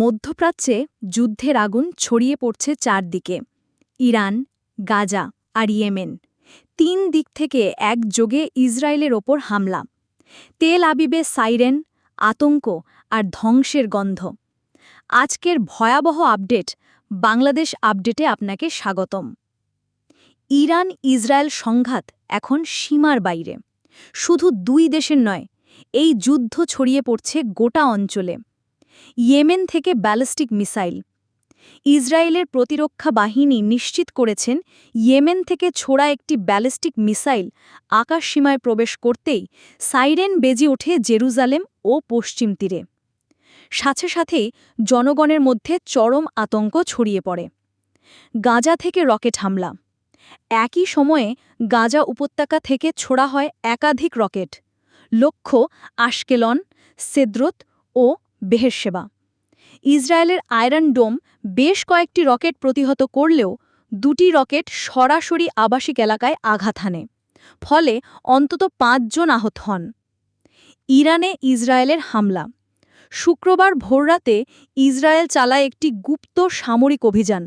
মধ্যপ্রাচ্যে যুদ্ধের আগুন ছড়িয়ে পড়ছে চারদিকে। ইরান, গাজা আর ইয়েমেন তিন দিক থেকে একযোগে ইসরায়েলের ওপর হামলা। তেল আবিবে সাইরেন, আতঙ্ক আর ধ্বংসের গন্ধ। আজকের ভয়াবহ আপডেট বাংলাদেশ আপডেটে আপনাকে স্বাগতম। ইরান ইসরায়েল সংঘাত এখন সীমার বাইরে। শুধু দুই দেশের নয়, এই যুদ্ধ ছড়িয়ে পড়ছে গোটা অঞ্চলে। ইয়েমেন থেকে ব্যালিস্টিক মিসাইল। ইসরায়েলের প্রতিরক্ষা বাহিনী নিশ্চিত করেছেন ইয়েমেন থেকে ছোড়া একটি ব্যালিস্টিক মিসাইল আকাশসীমায় প্রবেশ করতেই সাইরেন বেজে ওঠে জেরুজালেম ও পশ্চিম তীরে। সাথে সাথেই জনগণের মধ্যে চরম আতঙ্ক ছড়িয়ে পড়ে। গাজা থেকে রকেট হামলা। একই সময়ে গাজা উপত্যকা থেকে ছোড়া হয় একাধিক রকেট। লক্ষ্য আশকেলন, সেদ্রত ও বেহেরসেবা ইসরায়েলের আয়রন ডোম বেশ কয়েকটি রকেট প্রতিহত করলেও দুটি রকেট সরাসরি আবাসিক এলাকায় আঘাত হানে, ফলে অন্তত পাঁচজন আহত হন। ইরানে ইসরায়েলের হামলা। শুক্রবার ভোররাতে ইসরায়েল চালায় একটি গুপ্ত সামরিক অভিযান,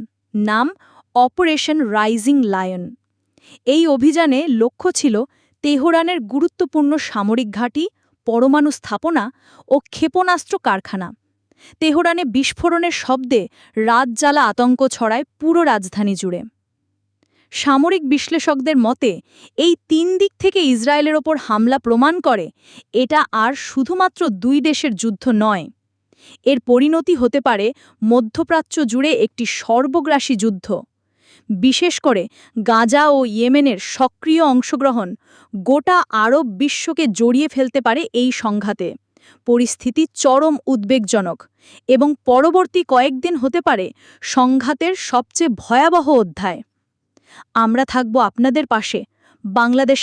নাম অপারেশন রাইজিং লায়ন। এই অভিযানে লক্ষ্য ছিল তেহরানের গুরুত্বপূর্ণ সামরিক ঘাঁটি পরমাণু স্থাপনা ও ক্ষেপণাস্ত্র কারখানা। তেহরানে বিস্ফোরণের শব্দে রাত জ্বালা আতঙ্ক ছড়ায় পুরো রাজধানী জুড়ে। সামরিক বিশ্লেষকদের মতে, এই তিন দিক থেকে ইসরায়েলের ওপর হামলা প্রমাণ করে এটা আর শুধুমাত্র দুই দেশের যুদ্ধ নয়। এর পরিণতি হতে পারে মধ্যপ্রাচ্য জুড়ে একটি সর্বগ্রাসী যুদ্ধ। বিশেষ করে গাজা ও ইয়েমেনের সক্রিয় অংশগ্রহণ গোটা আরব বিশ্বকে জড়িয়ে ফেলতে পারে এই সংঘাতে। পরিস্থিতি চরম উদ্বেগজনক এবং পরবর্তী কয়েকদিন হতে পারে সংঘাতের সবচেয়ে ভয়াবহ অধ্যায়। আমরা থাকব আপনাদের পাশে। বাংলাদেশ